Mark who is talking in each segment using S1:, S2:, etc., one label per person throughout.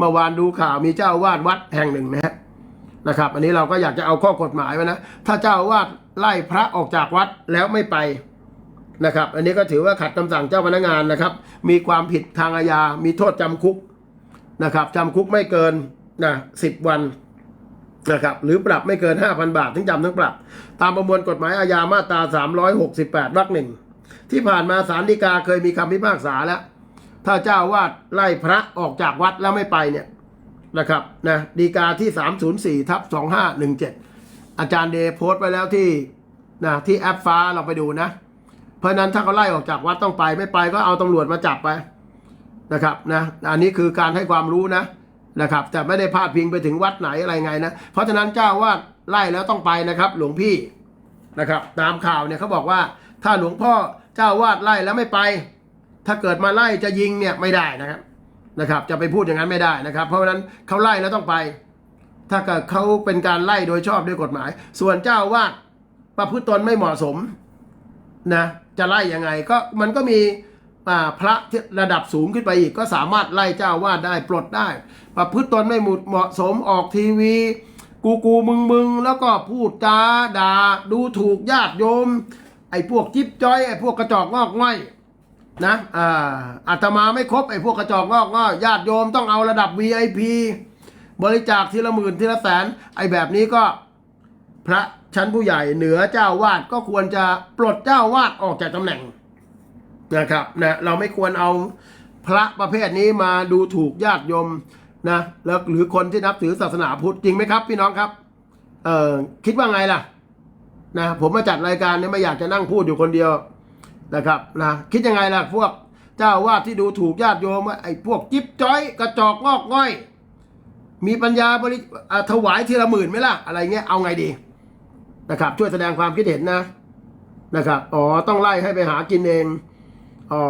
S1: เมื่อวานดูข่าวมีเจ้าวาดวัดแห่งหนึ่งนะฮะนะครับ อันนี้เราก็อยากจะเอาข้อกฎหมายไว้นะ ถ้าเจ้าวาดไล่พระออกจากวัดแล้วไม่ไปนะครับ อันนี้ก็ถือว่าขัดคำสั่งเจ้าพนักงานนะครับ มีความผิดทางอาญา มีโทษจำคุกนะครับจำคุกไม่เกินนะสิบวันนะครับหรือปรับไม่เกิน 5,000 บาททั้งจำทั้งปรับ ตามประมวลกฎหมายอาญามาตรา 368วรรคหนึ่งที่ผ่านมาศาลฎีกาเคยมีคำพิพากษาแล้ว ถ้าเจ้าวาดไล่พระออกจากวัดแล้วไม่ไปเนี่ยนะครับนะฎีกาที่ 304ทับ2517 อาจารย์เดโพสต์ไว้แล้วที่นะที่แอปฟ้าเราไปดูนะ เพราะนั้นถ้าเขาไล่ออกจากวัดต้องไปไม่ไปก็เอาตำรวจมาจับไปนะครับนะอันนี้คือการให้ความรู้นะนะครับแต่ไม่ได้พาดพิงไปถึงวัดไหนอะไรไงนะ เพราะฉะนั้นเจ้าว่าไล่แล้วต้องไปนะครับ หลวงพี่นะครับ ตามข่าวเนี่ยเขาบอกว่า ถ้าหลวงพ่อเจ้าวาดไล่แล้วไม่ไป ถ้าเกิดมาไล่จะยิงเนี่ยไม่ได้นะครับนะครับ จะไปพูดอย่างนั้นไม่ได้นะครับ เพราะฉะนั้นเขาไล่แล้วต้องไป ถ้าเกิดเขาเป็นการไล่โดยชอบด้วยกฎหมาย ส่วนเจ้าวาดประพฤติตนไม่เหมาะสมนะจะไล่ยังไงก็มันก็มีพระที่ระดับสูงขึ้นไปอีก ก็สามารถไล่เจ้าวาดได้ปลดได้ ประพฤติตนไม่เหมาะสมออกทีวี กูกูมึงมึงแล้วก็พูดจาด่าดูถูกญาติโยม ไอ้พวกจิ๊บจ้อยไอ้พวกกระจอกงอกง่อย นะอ่าอาตมาไม่ครบไอ้พวกกระจอกงอกง่อยญาติโยมต้องเอาระดับ VIP บริจาคทีละหมื่นทีละแสน ไอ้แบบนี้ก็พระชั้นผู้ใหญ่เหนือเจ้าวาดก็ควรจะปลดเจ้าวาดออกจากตำแหน่งนะครับนะเราไม่ควรเอาพระประเภทนี้มาดูถูกญาติโยมนะแล้วหรือคนที่นับถือศาสนาพุทธจริงไหมครับ พี่น้องครับ เออคิดว่าไงล่ะ นะผมมาจัดรายการเนี่ยไม่อยากจะนั่งพูดอยู่คนเดียว นะครับนะคิดยังไงล่ะพวกเจ้าวาดที่ดูถูกญาติโยมไอ้พวกจิ๊บจ้อยกระจอกงอกง่อย มีปัญญาบริถวายทีละหมื่นไหมล่ะอะไรเงี้ยเอาไงดีนะครับช่วยแสดงความคิดเห็นนะนะครับอ๋อต้องไล่ให้ไปหากินเองอ๋อ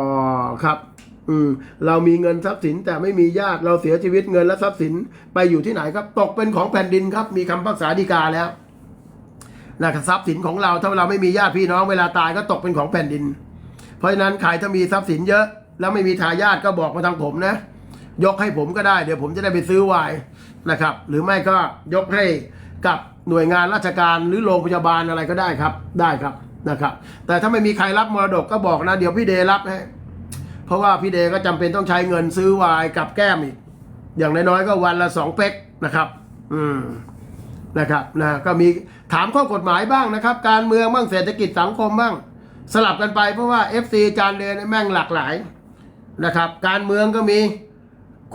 S1: ครับอืมเรามีเงินทรัพย์สินแต่ไม่มีญาติเราเสียชีวิตเงินและทรัพย์สินไปอยู่ที่ไหนครับ ตกเป็นของแผ่นดินครับ มีคำพักษาฎีกาแล้วนะครับทรัพย์สินของเราถ้าเราไม่มีญาติพี่น้องเวลาตายก็ตกเป็นของแผ่นดิน เพราะฉะนั้นใครถ้ามีทรัพย์สินเยอะ แล้วไม่มีทายาทก็บอกมาทางผมนะ ยกให้ผมก็ได้เดี๋ยวผมจะได้ไปซื้อไวน์นะครับ หรือไม่ก็ยกให้กับหน่วยงานราชการหรือโรงพยาบาลอะไรก็ได้ครับได้ครับนะครับ แต่ถ้าไม่มีใครรับมรดกก็บอกนะ เดี๋ยวพี่เดรับให้เพราะว่าพี่เดก็จำเป็นต้องใช้เงินซื้อไวน์กับแก้มอีกอย่างน้อยๆก็วันละสองเป๊กนะครับ อืมนะครับนะก็มีถามข้อกฎหมายบ้างนะครับ การเมืองบ้างเศรษฐกิจสังคมบ้าง สลับกันไปเพราะว่า FC จานเดนแม่งหลากหลายนะครับ การเมืองก็มี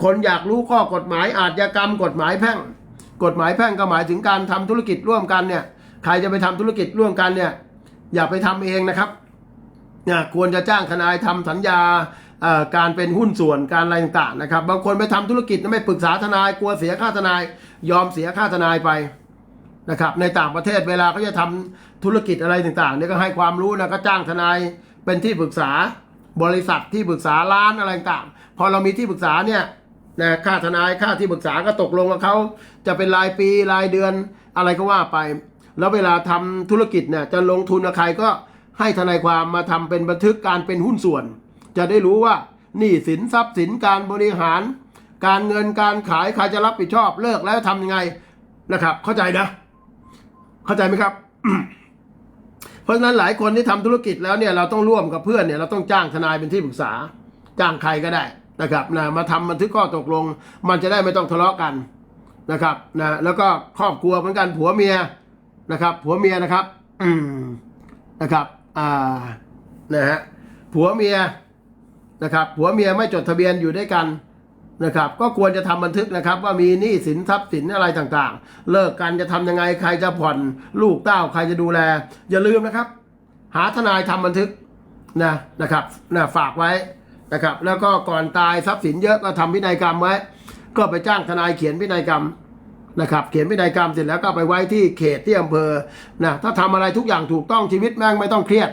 S1: คนอยากรู้ข้อกฎหมายอาชญากรรม กฎหมายแพ่ง กฎหมายแพ่งก็หมายถึงการทำธุรกิจร่วมกันเนี่ย ใครจะไปทำธุรกิจร่วมกันเนี่ย อย่าไปทำเองนะครับเนี่ยควรจะจ้างทนายทำสัญญาเอ่อการเป็นหุ้นส่วนการอะไรต่างๆนะครับ บางคนไปทำธุรกิจไม่ปรึกษาทนายกลัวเสียค่าทนาย ยอมเสียค่าทนายไป นะครับในต่างประเทศเวลาเขาจะทำธุรกิจอะไรต่างๆเนี่ยก็ให้ความรู้นะก็จ้างทนายเป็นที่ปรึกษาบริษัทที่ปรึกษาร้านอะไรต่างพอเรามีที่ปรึกษาเนี่ยนะค่าทนายค่าที่ปรึกษาก็ตกลงกับเขาจะเป็นรายปีรายเดือนอะไรก็ว่าไป แล้วเวลาทำธุรกิจเนี่ยจะลงทุนกับใครก็ให้ทนายความมาทำเป็นบันทึกการเป็นหุ้นส่วน จะได้รู้ว่าหนี้สินทรัพย์สินการบริหาร การเงินการขายใครจะรับผิดชอบเลิกแล้วทำยังไงนะครับ เข้าใจนะ เข้าใจไหมครับ เพราะฉะนั้นหลายคนที่ทำธุรกิจแล้วเนี่ยเราต้องร่วมกับเพื่อนเนี่ยเราต้องจ้างทนายเป็นที่ปรึกษา จ้างใครก็ได้นะครับนะมาทำบันทึกข้อตกลง มันจะได้ไม่ต้องทะเลาะกันนะครับนะแล้วก็ครอบครัวเหมือนกันผัวเมียนะครับ ผัวเมียนะครับ อืมนะครับอ่านะฮะผัวเมียนะครับผัวเมียไม่จดทะเบียนอยู่ด้วยกัน นะครับก็ควรจะทำบันทึกนะครับว่ามีหนี้สินทรัพย์สินอะไรต่างๆ เลิกกันจะทำยังไงใครจะผ่อนลูกเต้าใครจะดูแล อย่าลืมนะครับ หาทนายทำบันทึกนะนะครับนะฝากไว้นะครับ แล้วก็ก่อนตายทรัพย์สินเยอะก็ทำพินัยกรรมไว้ ก็ไปจ้างทนายเขียนพินัยกรรมนะครับ เขียนพินัยกรรมเสร็จแล้วก็ไปไว้ที่เขตที่อำเภอนะถ้าทำอะไรทุกอย่างถูกต้องชีวิตแม่งไม่ต้องเครียด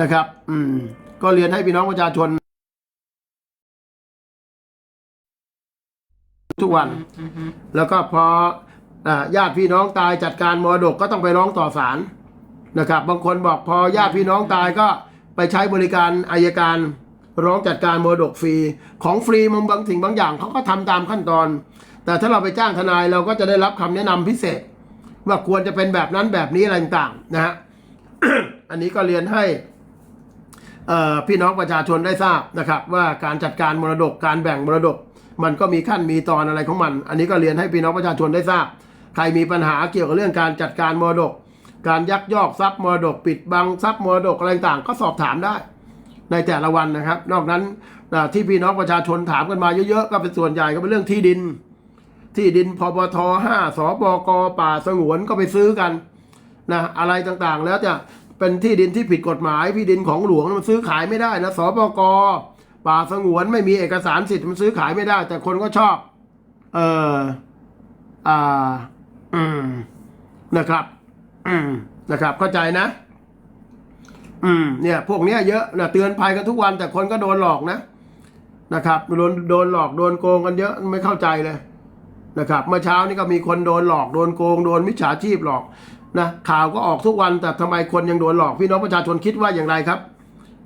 S1: นะครับ อืมก็เรียนให้พี่น้องประชาชน ทุกวัน แล้วก็พออ่าญาติพี่น้องตายจัดการมรดกก็ต้องไปร้องต่อศาลนะครับ บางคนบอกพอญาติพี่น้องตายก็ไปใช้บริการอายการร้องจัดการมรดกฟรี ของฟรีมันบางสิ่งบางอย่างเขาก็ทำตามขั้นตอน แต่ถ้าเราไปจ้างทนายเราก็จะได้รับคำแนะนำพิเศษ ว่าควรจะเป็นแบบนั้นแบบนี้อะไรต่างๆนะฮะอันนี้ก็เรียนให้เอ่อพี่น้องประชาชนได้ทราบนะครับ ว่าการจัดการมรดกการแบ่งมรดก มันก็มีขั้นมีตอนอะไรของมัน อันนี้ก็เรียนให้พี่น้องประชาชนได้ทราบ ใครมีปัญหาเกี่ยวกับเรื่องการจัดการมรดก การยักยอกทรัพย์มรดกปิดบังทรัพย์มรดกอะไรต่างก็สอบถามได้ ในแต่ละวันนะครับ นอกนั้นที่พี่น้องประชาชนถามกันมาเยอะๆก็เป็นส่วนใหญ่ก็เป็นเรื่องที่ดิน ที่ดินพบทห้าสบกป่าสงวนก็ไปซื้อกันนะอะไรต่างๆ แล้วจะเป็นที่ดินที่ผิดกฎหมายที่ดินของหลวงมันซื้อขายไม่ได้นะสบก ป่าสงวนไม่มีเอกสารสิทธิ์มันซื้อขายไม่ได้ แต่คนก็ชอบ เอออ่า อืม นะครับ อืม นะครับ เข้าใจนะ อืม เนี่ย พวกเนี้ยเยอะนะเตือนภัยกันทุกวัน แต่คนก็โดนหลอกนะ นะครับโดนโดนหลอกโดนโกงกันเยอะไม่เข้าใจเลย นะครับ เมื่อเช้านี้ก็มีคนโดนหลอก โดนโกง โดนมิจฉาชีพหลอกนะข่าวก็ออกทุกวันแต่ทำไมคนยังโดนหลอก พี่น้องประชาชนคิดว่าอย่างไรครับ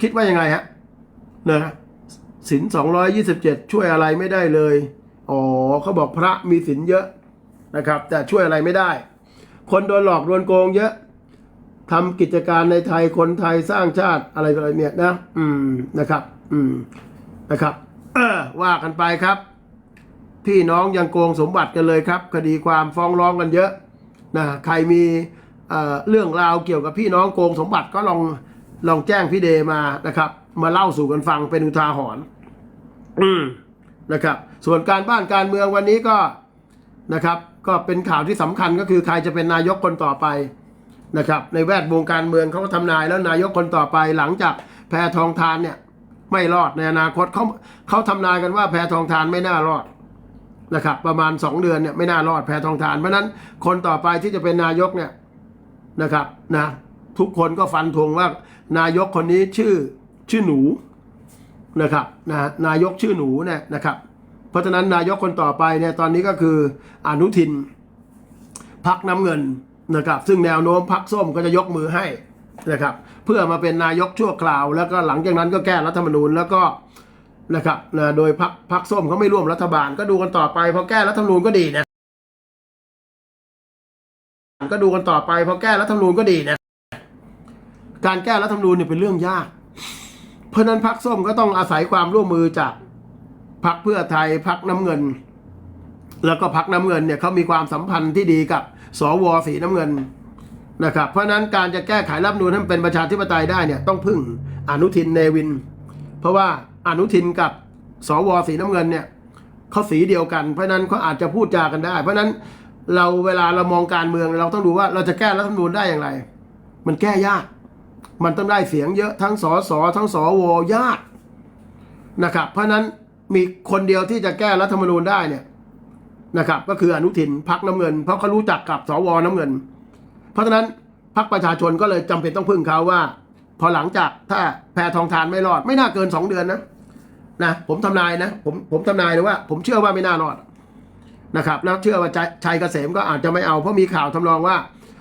S1: คิดว่ายังไงฮะเนะ สินสองร้อยยี่สิบเจ็ดช่วยอะไรไม่ได้เลย อ๋อเขาบอกพระมีสินเยอะนะครับ แต่ช่วยอะไรไม่ได้ คนโดนหลอกโดนโกงเยอะทำกิจการในไทยคนไทยสร้างชาติอะไรอะไรเนี่ยนะ อืมนะครับ อืมนะครับเออว่ากันไปครับ พี่น้องยังโกงสมบัติกันเลยครับ คดีความฟ้องร้องกันเยอะนะใครมีเอ่อเรื่องราวเกี่ยวกับพี่น้องโกงสมบัติก็ลองลองแจ้งพี่เดมานะครับ มาเล่าสู่กันฟังเป็นอุทาหรณ์ นะครับ ส่วนการบ้านการเมืองวันนี้ก็นะครับ ก็เป็นข่าวที่สำคัญก็คือใครจะเป็นนายกคนต่อไปนะครับ ในแวดวงการเมืองเขาก็ทำนายแล้วนายกคนต่อไปหลังจากแพทองทานเนี่ยไม่รอดในอนาคตเขาเขาทำนายกันว่าแพทองทานไม่น่ารอดนะครับ ประมาณ 2 เดือนเนี่ยไม่น่ารอดแพทองทานเพราะฉะนั้นคนต่อไปที่จะเป็นนายกเนี่ยนะครับนะทุกคนก็ฟันธงว่านายกคนนี้ชื่อชื่อหนู นะครับนะนายกชื่อหนูเนี่ยนะครับ เพราะฉะนั้นนายกคนต่อไปเนี่ยตอนนี้ก็คืออนุทินพักน้ำเงินนะครับ ซึ่งแนวโน้มพักส้มก็จะยกมือให้นะครับ เพื่อมาเป็นนายกชั่วคราว แล้วก็หลังจากนั้นก็แก้รัฐธรรมนูญแล้วก็นะครับนะโดยพักพักส้มเขาไม่ร่วมรัฐบาล ก็ดูกันต่อไปพอแก้รัฐธรรมนูญก็ดีนะก็ดูกันต่อไปพอแก้รัฐธรรมนูญก็ดีนะการแก้รัฐธรรมนูญเนี่ยเป็นเรื่องยาก เพราะนั้นพักส้มก็ต้องอาศัยความร่วมมือจากพักเพื่อไทยพักน้ำเงิน แล้วก็พักน้ำเงินเนี่ยเขามีความสัมพันธ์ที่ดีกับสวสีน้ำเงินนะครับ เพราะนั้นการจะแก้ไขรัฐธรรมนูญให้นเป็นประชาธิปไตยได้เนี่ยต้องพึ่งอนุทินเนวิน เพราะว่าอนุทินกับสวสีน้ำเงินเนี่ยเขาสีเดียวกัน เพราะนั้นเขาอาจจะพูดจากันได้ เพราะฉะนั้นเราเวลาเรามองการเมืองเราต้องดูว่าเราจะแก้รัฐธรรมนูญได้อย่างไร มันแก้ยาก มันต้องได้เสียงเยอะทั้งสอสอทั้งสวยากนะครับ เพราะนั้นมีคนเดียวที่จะแก้รัฐธรรมนูญได้เนี่ยนะครับ ก็คืออนุทินพักน้ำเงิน เพราะเขารู้จักกับสวน้ำเงิน เพราะฉะนั้นพักประชาชนก็เลยจำเป็นต้องพึ่งเขาว่า พอหลังจากถ้าแพทองทานไม่รอด ไม่น่าเกินสองเดือนนะนะผมทำนายนะผมผมทำนายเลยว่า ผมเชื่อว่าไม่น่ารอดนะครับ แล้วเชื่อว่าชัยชัยเกษมก็อาจจะไม่เอาเพราะมีข่าวทำนองว่า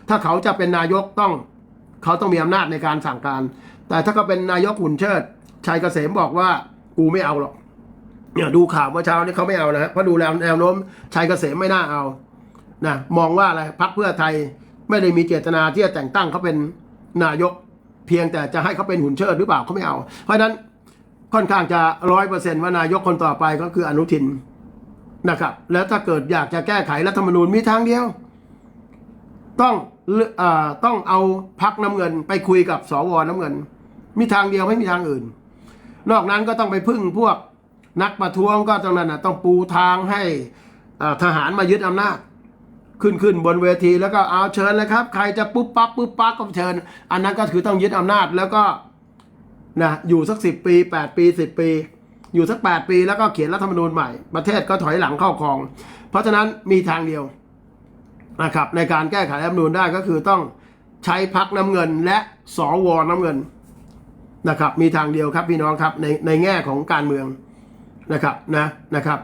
S1: ถ้าเขาจะเป็นนายกต้อง เขาต้องมีอำนาจในการสั่งการ แต่ถ้าเขาเป็นนายกหุ่นเชิดชัยเกษมบอกว่ากูไม่เอาหรอกเนี่ยดูข่าวเมื่อเช้านี้เขาไม่เอานะฮะเพราะดูแล้วแนวโน้มชัยเกษมไม่น่าเอานะมองว่าอะไรพักเพื่อไทยไม่ได้มีเจตนาที่จะแต่งตั้งเขาเป็นนายกเพียงแต่จะให้เขาเป็นหุ่นเชิดหรือเปล่าเขาไม่เอา เพราะฉะนั้นค่อนข้างจะร้อยเปอร์เซ็นต์ว่านายกคนต่อไปก็คืออนุทินนะครับ แล้วถ้าเกิดอยากจะแก้ไขรัฐธรรมนูญมีทางเดียว ต้องเอกอ่าต้องเอาพักน้ำเงิน ไปคุยกับสวน้ำเงิน มีทางเดียวไม่มีทางอื่น นอกนั้นก็ต้องไปพึ่งพวกนักประท้วงก็ตรงนั้นนะต้องปูทางให้ทหารมายึดอำนาจ ขึ้นขึ้นบนเวทีแล้วก็เอาเชิญเลยครับ ใครจะปุ๊บปั๊บปุ๊บปั๊บก็เชิญ อันนั้นก็คือต้องยึดอำนาจแล้วก็นะอยู่สักสิบปีแปดปีสิบปี อยู่สักแปดปีแล้วก็เขียนรัฐธรรมนูญใหม่ ประเทศก็ถอยหลังเข้าคลอง เพราะฉะนั้นมีทางเดียว นะครับในการแก้ไขรัฐธรรมนูญได้ก็คือต้องใช้พักน้ำเงินและสวน้ำเงินนะครับมีทางเดียวครับพี่น้องครับในในแง่ของการเมืองนะครับนะนะครับ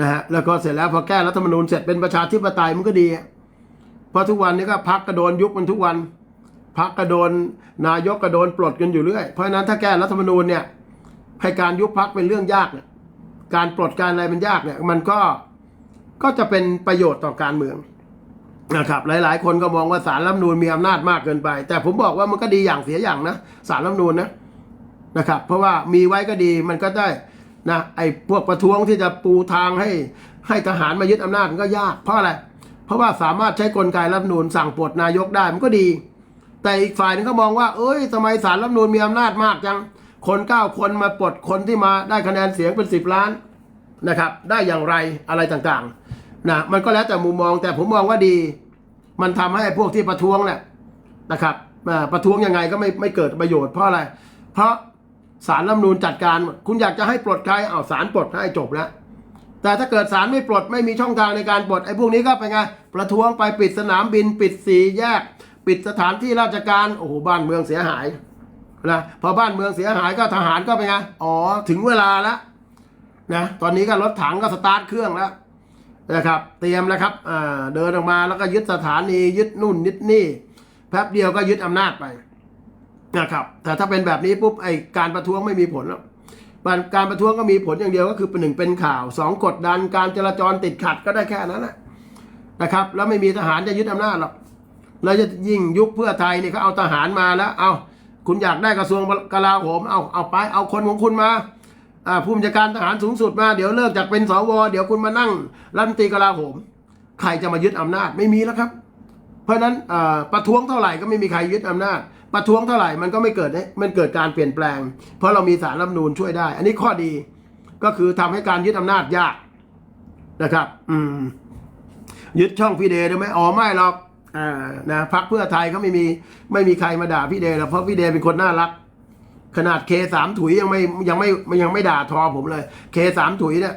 S1: นะฮะแล้วก็เสร็จแล้วพอแก้รัฐธรรมนูญเสร็จเป็นประชาธิปไตยมันก็ดี เพราะทุกวันนี้ก็พักกระโดนยุบมันทุกวันพักกระโดนนายกกระโดนปลดกันอยู่เรื่อย เพราะฉะนั้นถ้าแก้รัฐธรรมนูญเนี่ยให้การยุบพักเป็นเรื่องยากเนี่ยการปลดการอะไรมันยากเนี่ยมันก็ก็จะเป็นประโยชน์ต่อการเมือง นะครับหลาย ๆ คนก็มองว่าสารรัฐมนูญมีอำนาจมากเกินไป แต่ผมบอกว่ามันก็ดีอย่างเสียอย่างนะสารรัฐมนูญนะนะครับ เพราะว่ามีไว้ก็ดีมันก็ได้นะไอ้พวกประท้วงที่จะปูทางให้ให้ทหารมายึดอำนาจมันก็ยากเพราะอะไรเพราะว่าสามารถใช้กลไกรัฐมนูญสั่งปลดนายกได้มันก็ดี แต่อีกฝ่ายนึงก็มองว่า เอ้ยทำไมสารรัฐมนูญมีอำนาจมากจังคนเก้าคนมาปลดคนที่มาได้คะแนนเสียงเป็นสิบล้านนะครับ ได้อย่างไรอะไรต่างๆ นะมันก็แล้วแต่มุมมองแต่ผมมองว่าดี มันทำให้พวกที่ประท้วงเนี่ยนะครับประท้วงยังไงก็ไม่ไม่เกิดประโยชน์เพราะอะไร เพราะสารรัฐมนูญจัดการ คุณอยากจะให้ปลดใครเอาสารปลดให้จบแล้วแต่ถ้าเกิดสารไม่ปลดไม่มีช่องทางในการปลดไอ้พวกนี้ก็เป็นไงประท้วงไปปิดสนามบิน ปิดสีแยก ปิดสถานที่ราชการโอ้โหบ้านเมืองเสียหายนะพอบ้านเมืองเสียหายก็ทหารก็เป็นไงอ๋อถึงเวลาแล้วนะตอนนี้ก็รถถังก็สตาร์ทเครื่องแล้ว นะครับ เตรียมแล้วครับเดินออกมาแล้วก็ยึดสถานียึดนู่นยึดนี่แป๊บเดียวก็ยึดอำนาจไปนะครับ แต่ถ้าเป็นแบบนี้ปุ๊บไอการประท้วงไม่มีผลแล้วการการประท้วงก็มีผลอย่างเดียวก็คือเป็นหนึ่งเป็นข่าวสองกดดันการจราจรติดขัดก็ได้แค่นั้นแหละนะครับ แล้วไม่มีทหารจะยึดอำนาจหรอกแล้วจะยิ่งยุคเพื่อไทยนี่เขาเอาทหารมาแล้ว เอาคุณอยากได้กระทรวงกลาโหมเอาเอาไปเอาคนของคุณมา ผู้บัญชาการทหารสูงสุดมาเดี๋ยวเลิกจากเป็นสวเดี๋ยวคุณมานั่งรัฐมนตรีกลาโหม ใครจะมายึดอำนาจไม่มีแล้วครับ เพราะฉะนั้นประท้วงเท่าไหร่ก็ไม่มีใครยึดอำนาจ ประท้วงเท่าไหร่มันก็ไม่เกิดมันเกิดการเปลี่ยนแปลง เพราะเรามีสารรัฐมนูญช่วยได้ อันนี้ข้อดีก็คือทำให้การยึดอำนาจยากนะครับ อืม ยึดช่องพี่เดย์ได้ไหมอ๋อไม่หรอกอ่านะพักเพื่อไทยเขาไม่มีไม่มีใครมาด่าพี่เดย์หรอกเพราะพี่เดย์เป็นคนน่ารัก ขนาดเคสามถุยยังไม่ยังไม่ยังไม่ด่าทอผมเลยเคสามถุยเนี่ย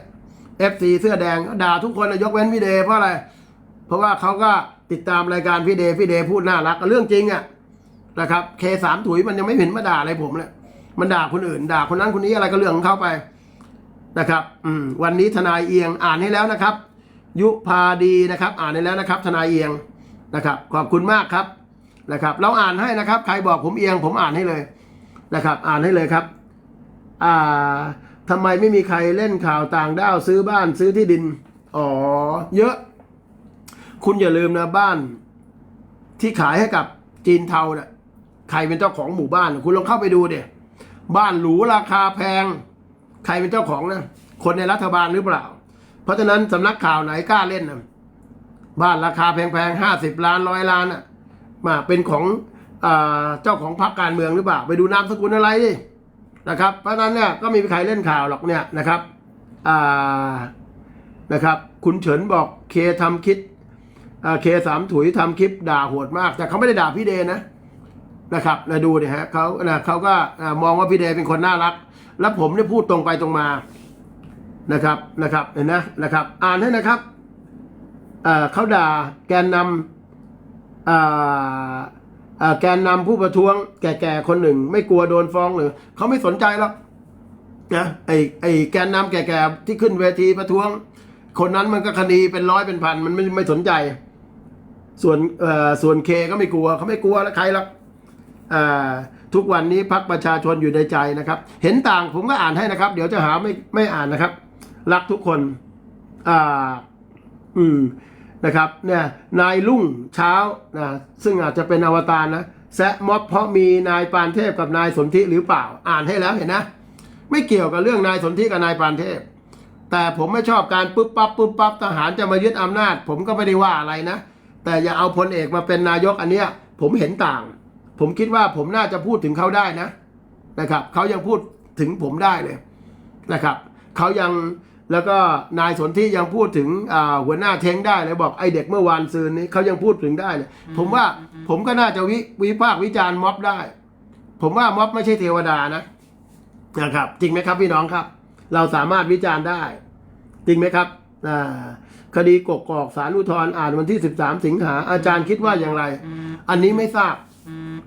S1: เอฟซีเสื้อแดงด่าทุกคนยกเว้นพี่เดเพราะอะไร เพราะว่าเขาก็ติดตามรายการพี่เดพี่เดพูดน่ารักเรื่องจริงอะ่ะนะครับเคสามถุยมันยังไม่เห็นมาด่าอะไรผมเลยมันด่าคนอื่น ด่าคนนั้นคนนี้อะไรก็เรื่องของเขาไปนะครับ อืม วันนี้ทนายเอียงอ่านให้แล้วนะครับ ยุพาดีนะครับ อ่านให้แล้วนะครับ ทนายเอียงนะครับ ขอบคุณมากครับนะครับ เราอ่านให้นะครับ ใครบอกผมเอียงผมอ่านให้เลย นะครับ อ่านให้เลยครับ อ่าทำไมไม่มีใครเล่นข่าวต่างด้าวซื้อบ้านซื้อที่ดิน อ๋อ เยอะ คุณอย่าลืมนะบ้าน ที่ขายให้กับจีนเทาเนี่ยใครเป็นเจ้าของหมู่บ้าน คุณลองเข้าไปดูเดี๋ยบ้านหรูราคาแพง ใครเป็นเจ้าของนะคนในรัฐบาลหรือเปล่า เพราะฉะนั้นสำนักข่าวไหนกล้าเล่นนะบ้านราคาแพงๆห้าสิบล้านร้อยล้านอะมาเป็นของ เจ้าของพรรคการเมืองหรือเปล่า ไปดูนามสกุลอะไรดินะครับ เพราะนั้นเนี่ยก็มีใครเล่นข่าวหรอกเนี่ยนะครับนะครับ คุณเฉินบอกเคทำคลิปเคสามถุยทำคลิปด่าโหดมาก แต่เขาไม่ได้ด่าพี่เดย์นะนะครับนะดูเนี่ยฮะเขานะเขาก็มองว่าพี่เดย์เป็นคนน่ารัก แล้วผมเนี่ยพูดตรงไปตรงมานะครับนะครับเห็นนะนะครับ อ่านให้นะครับเขาด่าแกนนำอ่า แกนนำผู้ประท้วง แก่ๆคนหนึ่ง ไม่กลัวโดนฟ้องหรือเขาไม่สนใจหรอกนะไอไอแกนนำแก่ๆที่ขึ้นเวทีประท้วง คนนั้นมันก็คดีเป็นร้อยเป็นพันมันไม่ไม่สนใจ ส่วนเอ่อส่วนเคก็ไม่กลัวเขาไม่กลัวแล้วใครหรอกอ่าทุกวันนี้พักประชาชนอยู่ในใจนะครับ เห็นต่างผมก็อ่านให้นะครับ เดี๋ยวจะหาไม่ไม่อ่านนะครับ รักทุกคน อ่า อืม นะครับเนี่ยนายลุ่งเช้านะซึ่งอาจจะเป็นอวตารนะแซะม็อบเพราะมีนายปานเทพกับนายสนธิหรือเปล่าอ่านให้แล้วเห็นนะ ไม่เกี่ยวกับเรื่องนายสนธิกับนายปานเทพ แต่ผมไม่ชอบการปุ๊บปั๊บปุ๊บปั๊บทหารจะมายึดอำนาจ ผมก็ไม่ได้ว่าอะไรนะ แต่อย่าเอาพลเอกมาเป็นนายกอันเนี้ยผมเห็นต่าง ผมคิดว่าผมน่าจะพูดถึงเขาได้นะนะครับเขายังพูดถึงผมได้เลยนะครับเขายัง แล้วก็นายสนธิยังพูดถึงอ่าหัวหน้าเท้งได้เลยบอกไอเด็กเมื่อวานซืนนี้เขายังพูดถึงได้เลยผมว่าผมก็น่าจะวิวิพากษ์วิจารณ์ม็อบได้ ผมว่าม็อบไม่ใช่เทวดานะนะครับ จริงไหมครับพี่น้องครับ เราสามารถวิจารณ์ได้ จริงไหมครับอ่าคดีกกอกสารอุทธรณ์อ่านวันที่ 13 สิงหาอาจารย์คิดว่าอย่างไร อันนี้ไม่ทราบ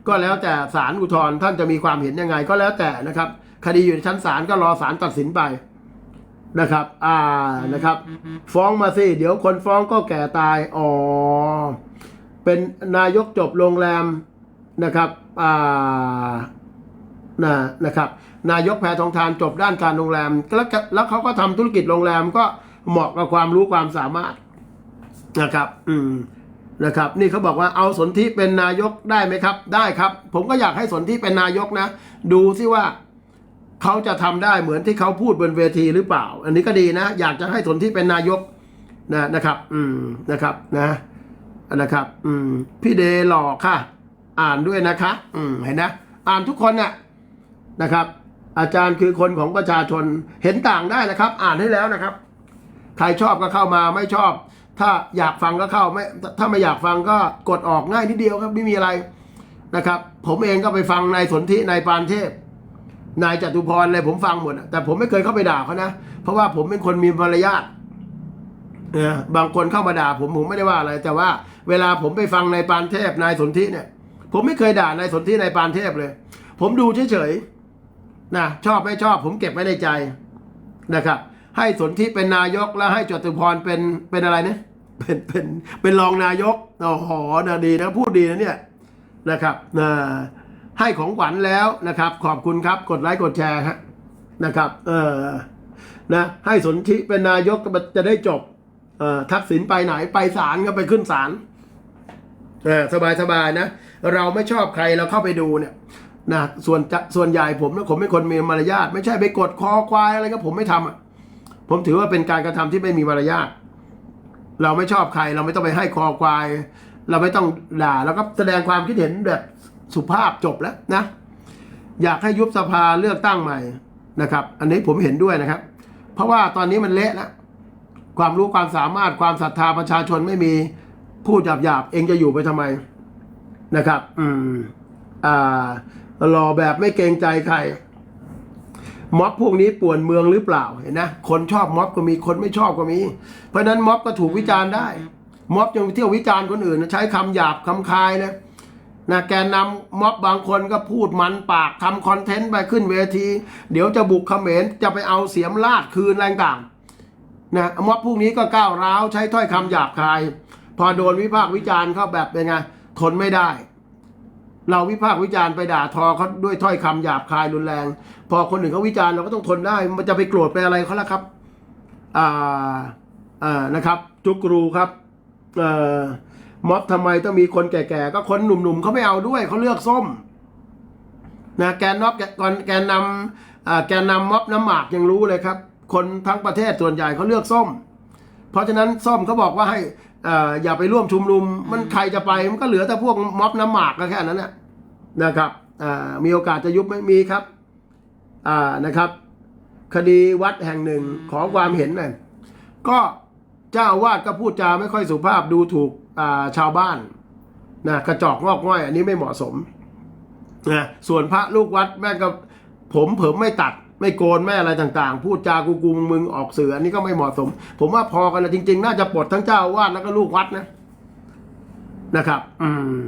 S1: ก็แล้วแต่ศาลอุทธรณ์ท่านจะมีความเห็นยังไง ก็แล้วแต่นะครับ คดีอยู่ในชั้นศาลก็รอศาลตัดสินไป นะครับ อ่านะครับ ฟ้องมาสิ เดี๋ยวคนฟ้องก็แก่ตาย อ๋อ เป็นนายกจบโรงแรมนะครับ อ่านะนะครับ นายกแพทองทานจบด้านการโรงแรม แล้วแล้วเขาก็ทำธุรกิจโรงแรมก็เหมาะกับความรู้ความสามารถนะครับ อืมนะครับ นี่เขาบอกว่าเอาสนธิเป็นนายกได้ไหมครับ ได้ครับ ผมก็อยากให้สนธิเป็นนายกนะ ดูซิว่า เขาจะทำได้เหมือนที่เขาพูดบนเวทีหรือเปล่า อันนี้ก็ดีนะ อยากจะให้สนธิเป็นนายกนะนะครับ อืมนะครับนะนะครับ อืม พี่เดหล่อค่ะ อ่านด้วยนะคะ อืมเห็นนะ อ่านทุกคนเนี่ยนะครับ อาจารย์คือคนของประชาชนเห็นต่างได้นะครับ อ่านให้แล้วนะครับ ใครชอบก็เข้ามาไม่ชอบ ถ้าอยากฟังก็เข้าไม่ ถ้าไม่อยากฟังก็กดออกง่ายนิดเดียวครับไม่มีอะไรนะครับ ผมเองก็ไปฟังนายสนธินายปานเทพ นายจตุพรอะไรผมฟังหมดแต่ผมไม่เคยเข้าไปด่าเขานะ เพราะว่าผมเป็นคนมีมารยาทเออบางคนเข้ามาด่าผมผมไม่ได้ว่าอะไร แต่ว่าเวลาผมไปฟังนายปานเทพนายสนธิเนี่ย ผมไม่เคยด่านายสนธินายปานเทพเลย ผมดูเฉยๆนะชอบไม่ชอบ ผมเก็บไว้ในใจนะครับ ให้สนธิเป็นนายกแล้วให้จตุพรเป็นเป็นอะไรเนี่ยเป็นเป็นเป็นรองนายกอ้โหนะดีนะพูดดีนะเนี่ยนะครับนะ ให้ของขวัญแล้วนะครับ ขอบคุณครับ กดไลค์กดแชร์ครับนะครับ เออนะให้สนธิเป็นนายกก็จะได้จบเออทักษิณไปไหนไปศาลก็ไปขึ้นศาลเออสบายสบายๆนะ เราไม่ชอบใครเราเข้าไปดูเนี่ยนะส่วนจะส่วนใหญ่ผมนะผมเป็นคนมีมารยาทไม่ใช่ไปกดคอควายอะไรก็ผมไม่ทำอะผมถือว่าเป็นการกระทำที่ไม่มีมารยาทเราไม่ชอบใคร เราไม่ต้องไปให้คอควาย เราไม่ต้องด่าแล้วก็แสดงความคิดเห็นแบบ สุภาพจบแล้วนะ อยากให้ยุบสภาเลือกตั้งใหม่นะครับ อันนี้ผมเห็นด้วยนะครับ เพราะว่าตอนนี้มันเละแล้วความรู้ความสามารถความศรัทธาประชาชนไม่มีพูดหยาบๆเองจะอยู่ไปทำไมนะครับ อืมอ่ารอแบบไม่เกรงใจใครม็อบพวกนี้ป่วนเมืองหรือเปล่าเห็นนะคนชอบม็อบก็มีคนไม่ชอบก็มี เพราะฉะนั้นม็อบก็ถูกวิจารณ์ได้ม็อบยังเที่ยววิจารณ์คนอื่น ใช้คำหยาบคำคายนะ นะแกนนำม็อบบางคนก็พูดมันปากทำคอนเทนต์ไปขึ้นเวที เดี๋ยวจะบุกเขมรจะไปเอาเสียมลาดคืนอะไรต่างนะม็อบพวกนี้ก็ก้าวร้าวใช้ถ้อยคำหยาบคาย พอโดนวิพากษ์วิจารณ์เข้าแบบเป็นไงทนไม่ได้ เราวิพากษ์วิจารณ์ไปด่าทอเขาด้วยถ้อยคำหยาบคายรุนแรง พอคนหนึ่งเขาวิจารณ์เราก็ต้องทนได้ มันจะไปโกรธไปอะไรเขาละครับอ่าอ่านะครับ จุกรูครับเอ่อ ม็อบทำไมต้องมีคนแก่ๆ ก็คนหนุ่มๆเขาไม่เอาด้วยเขาเลือกส้มนะแกนน็อบก่อนแกนนำแกนนำม็อบน้ำหมากยังรู้เลยครับ คนทั้งประเทศส่วนใหญ่เขาเลือกส้ม เพราะฉะนั้นส้มเขาบอกว่าให้ออย่าไปร่วมชุมนุมมันใครจะไปมันก็เหลือแต่พวกม็อบน้ำหมากก็แค่นั้นแหละนะครับมีโอกาสจะยุบไหมมีครับนะครับ คดีวัดแห่งหนึ่งขอความเห็นหน่อยก็เจ้าวาดก็พูดจาไม่ค่อยสุภาพดูถูก ชาวบ้านนะกระจอกงอกง่อย อันนี้ไม่เหมาะสมนะส่วนพระลูกวัดแม่ก็ผมเผมไม่ตัดไม่โกนไม่อะไรต่างๆ พูดจากูกุงมึงออกเสืออันนี้ก็ไม่เหมาะสม ผมว่าพอกันนะจริง ๆ น่าจะปลดทั้งเจ้าวาดแล้วก็ลูกวัดนะนะครับ อืม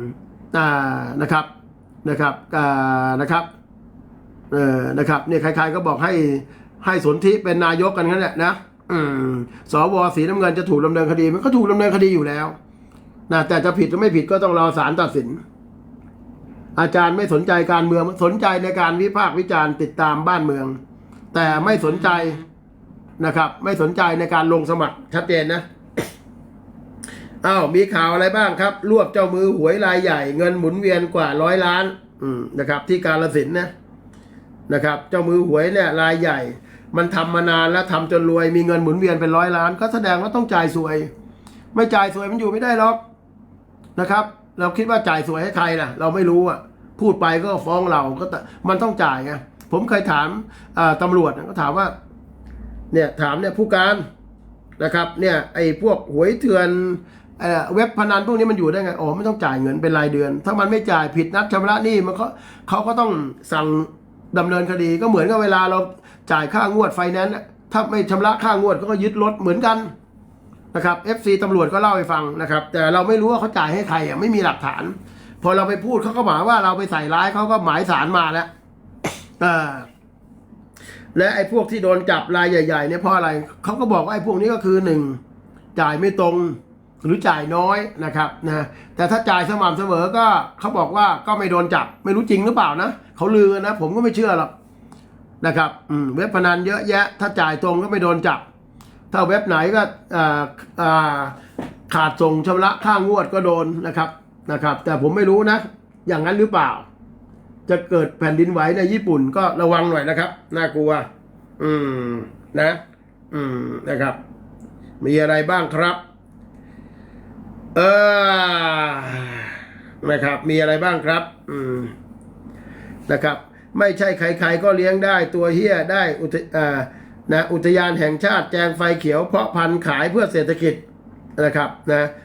S1: อ่านะครับนะครับอ่านะครับเออนะครับเนี่ยใครๆก็บอกให้ให้สนธิเป็นนายกกันนั่นแหละนะอืมสวสีน้ำเงินจะถูกดำเนินคดี มันก็ถูกดำเนินคดีอยู่แล้ว นะแต่จะผิดหรือไม่ผิดก็ต้องรอศาลตัดสิน อาจารย์ไม่สนใจการเมืองสนใจในการวิพากษ์วิจารณ์ติดตามบ้านเมือง แต่ไม่สนใจนะครับ ไม่สนใจในการลงสมัครชัดเจนนะอ้าวมีข่าวอะไรบ้างครับ รวบเจ้ามือหวยรายใหญ่เงินหมุนเวียนกว่าร้อยล้าน อืมนะครับ ที่กาลสินนะนะครับ เจ้ามือหวยเนี่ยรายใหญ่ มันทำมานานแล้วทำจนรวยมีเงินหมุนเวียนเป็นร้อยล้าน ก็แสดงว่าต้องจ่ายสวย ไม่จ่ายสวยมันอยู่ไม่ได้หรอก นะครับ เราคิดว่าจ่ายสวยให้ใครล่ะเราไม่รู้อะพูดไปก็ฟ้องเราก็แต่มันต้องจ่ายไงผมเคยถามตำรวจก็ถามว่า เนี่ยถามเนี่ยผู้การนะครับ เนี่ยไอ้พวกหวยเถื่อนเอเว็บพนันพวกนี้มันอยู่ได้ไงอ๋อไม่ต้องจ่ายเงินเป็นรายเดือน ถ้ามันไม่จ่ายผิดนัดชำระหนี้มันเขาเขาก็ต้องสั่งดำเนินคดีก็เหมือนกับเวลาเราจ่ายค่างวดไฟแนนซ์ถ้าไม่ชำระค่างวดก็ยึดรถเหมือนกัน นะครับ FC ตำรวจก็เล่าให้ฟังนะครับ แต่เราไม่รู้ว่าเขาจ่ายให้ใครอะไม่มีหลักฐาน พอเราไปพูดเขาก็หมายว่าเราไปใส่ร้ายเขาก็หมายสารมาแล้วอ่าและไอ้พวกที่โดนจับรายใหญ่ ๆ เนี่ยเพราะอะไรเขาก็บอกว่าไอ้พวกนี้ก็คือหนึ่งจ่ายไม่ตรงหรือจ่ายน้อยนะครับนะแต่ถ้าจ่ายสม่ำเสมอก็เขาบอกว่าก็ไม่โดนจับ ไม่รู้จริงหรือเปล่านะเขาลือนะ ผมก็ไม่เชื่อหรอกนะครับเว็บพนันเยอะแยะ ถ้าจ่ายตรงก็ไม่โดนจับ ถ้าเว็บไหนก็ขาดส่งชำระค่างวดก็โดนนะครับนะครับ แต่ผมไม่รู้นะ อย่างนั้นหรือเปล่า จะเกิดแผ่นดินไหวในญี่ปุ่นก็ระวังหน่อยนะครับ น่ากลัว อืมนะ อืมนะครับ มีอะไรบ้างครับ เออนะครับ มีอะไรบ้างครับ อืมนะครับ ไม่ใช่ใครๆก็เลี้ยงได้ตัวเฮียได้อุทอ่า นะอุทยานแห่งชาติแจงไฟเขียวเพาะพันธุ์ขายเพื่อเศรษฐกิจนะครับนะ